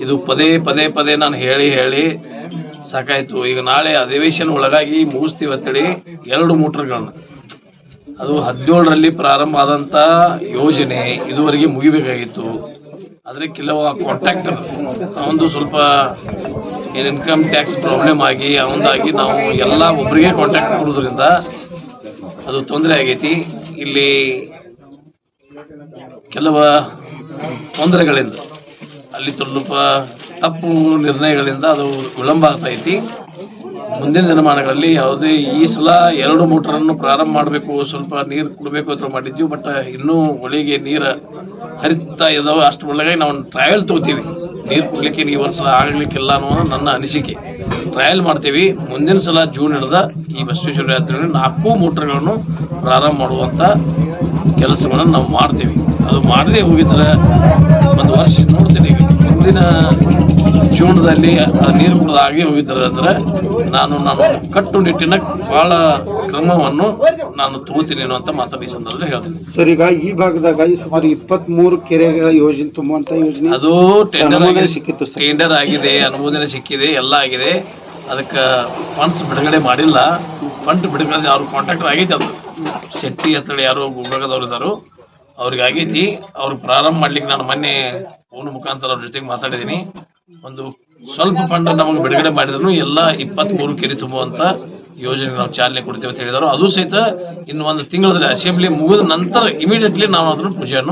ಇದು ಪದೇ ಪದೇ ಪದೇ ನಾನು ಹೇಳಿ ಹೇಳಿ ಸಾಕಾಯ್ತು. ಈಗ ನಾಳೆ ಅಧಿವೇಶನ ಒಳಗಾಗಿ ಮುಗಿಸ್ತೀವಿ ಅಂತೇಳಿ ಎರಡು ಮೋಟರ್ಗಳನ್ನ. ಅದು ಹದಿನೇಳರಲ್ಲಿ ಪ್ರಾರಂಭ ಆದಂತ ಯೋಜನೆ ಇದುವರೆಗೆ ಮುಗಿಬೇಕಾಗಿತ್ತು. ಆದರೆ ಕೆಲವು ಕಾಂಟ್ರಾಕ್ಟರ್ ಅವನದು ಸ್ವಲ್ಪ ಇನ್ಕಮ್ ಟ್ಯಾಕ್ಸ್ ಪ್ರಾಬ್ಲಮ್ ಆಗಿ, ಅವಂದಾಗಿ ನಾವು ಎಲ್ಲ ಒಬ್ಬರಿಗೆ ಕಾಂಟ್ಯಾಕ್ಟ್ ಕೊಡೋದ್ರಿಂದ ಅದು ತೊಂದರೆ ಆಗೈತಿ. ಇಲ್ಲಿ ಕೆಲವ ತೊಂದರೆಗಳಿಂದ ಅಲ್ಲಿ ಸ್ವಲ್ಪ ತಪ್ಪು ನಿರ್ಣಯಗಳಿಂದ ಅದು ವಿಳಂಬ ಆಗ್ತಾ ಐತಿ. ಮುಂದಿನ ದಿನಮಾನಗಳಲ್ಲಿ ಯಾವುದೇ ಈ ಸಲ ಎರಡು ಮೋಟರನ್ನು ಪ್ರಾರಂಭ ಮಾಡಬೇಕು, ಸ್ವಲ್ಪ ನೀರು ಕೊಡಬೇಕು ಅಂತ ಮಾಡಿದ್ವಿ, ಬಟ್ ಇನ್ನೂ ಹೊಳಿಗೆ ನೀರು ಹರಿತಾ ಇದಾವೆ, ಅಷ್ಟು ಒಳಗಾಗಿ ನಾವು ಟ್ರಯಲ್ ತಗೋತೀವಿ. ನೀರು ಕೊಡಲಿಕ್ಕೆ, ಈ ವರ್ಷ ಆಗಲಿಕ್ಕಿಲ್ಲ ಅನ್ನೋದು ನನ್ನ ಅನಿಸಿಕೆ. ಟ್ರಯಲ್ ಮಾಡ್ತೀವಿ. ಮುಂದಿನ ಸಲ ಜೂನ್ ಹಿಡ್ದ ಈ ಬಸವೇಶ್ವರ ಯಾತ್ರೆ ನಾಲ್ಕು ಮೋಟರ್ಗಳನ್ನು ಪ್ರಾರಂಭ ಮಾಡುವಂಥ ಕೆಲಸಗಳನ್ನು ನಾವು ಮಾಡ್ತೀವಿ. ಅದು ಮಾಡದೇ ಹೋಗಿದ್ರೆ ಒಂದು ವರ್ಷ ನೋಡ್ತೀನಿ. ಮುಂದಿನ ಜೀವನದಲ್ಲಿ ಆ ನೀರು ಕುಡಿದ ಆಗಿ ಹೋಗಿದ್ದಾರೆ ಅಂದ್ರೆ ನಾನು ನಾನು ಕಟ್ಟುನಿಟ್ಟಿನ ಬಹಳ ಕ್ರಮವನ್ನು ನಾನು ತಗೋತೀನಿ ಮಾತನ್ನ ಈ ಸಂದರ್ಭದಲ್ಲಿ ಹೇಳ್ತೀನಿ. ಸರ್ ಈಗ ಈ ಭಾಗದಾಗ ಸುಮಾರು ಇಪ್ಪತ್ತ್ ಮೂರು ಕೆರೆಗಳ ಯೋಜನೆ ತುಂಬುವಂತ ಯೋಜನೆ ಅದು ಟೆಂಡರ್ ಆಗಿದೆ. ಸಿಕ್ಕಿತ್ತು. ಟೆಂಡರ್ ಆಗಿದೆ ಅನುಮೋದನೆ ಸಿಕ್ಕಿದೆ ಎಲ್ಲ ಆಗಿದೆ. ಅದಕ್ಕೆ ಫಂಡ್ಸ್ ಬಿಡುಗಡೆ ಮಾಡಿಲ್ಲ. ಫಂಡ್ ಬಿಡುಗಡೆ ಅವ್ರ ಕಾಂಟ್ರಾಕ್ಟರ್ ಆಗೈತೆ ಅದು. ಶೆಟ್ಟಿ ಅಂತೇಳಿ ಯಾರು ಗುಲ್ಬರ್ಗದವ್ರು ಇದ್ದಾರು ಅವ್ರಿಗೆ ಆಗೈತಿ ಅವ್ರು ಪ್ರಾರಂಭ ಮಾಡ್ಲಿಕ್ಕೆ ನಾನು ಮೊನ್ನೆ ಫೋನ್ ಮುಖಾಂತರ ಅವ್ರ ಜೊತೆಗೆ ಮಾತಾಡಿದೀನಿ. ಒಂದು ಸ್ವಲ್ಪ ಫಂಡ್ ನಮಗೆ ಬಿಡುಗಡೆ ಮಾಡಿದ್ರು ಎಲ್ಲ ಇಪ್ಪತ್ತ್ ಮೂರು ಕೆರೆ ತುಂಬುವಂತ ಯೋಜನೆ ನಾವು ಚಾಲನೆ ಕೊಡ್ತೇವೆ ಅಂತ ಹೇಳಿದರು. ಅದು ಸಹಿತ ಇನ್ನು ಒಂದು ತಿಂಗಳಲ್ಲಿ ಅಸೆಂಬ್ಲಿ ಮುಗಿದ ನಂತರ ಇಮಿಡಿಯೇಟ್ಲಿ ನಾವು ಅದನ್ನು ಪೂಜೆಯನ್ನು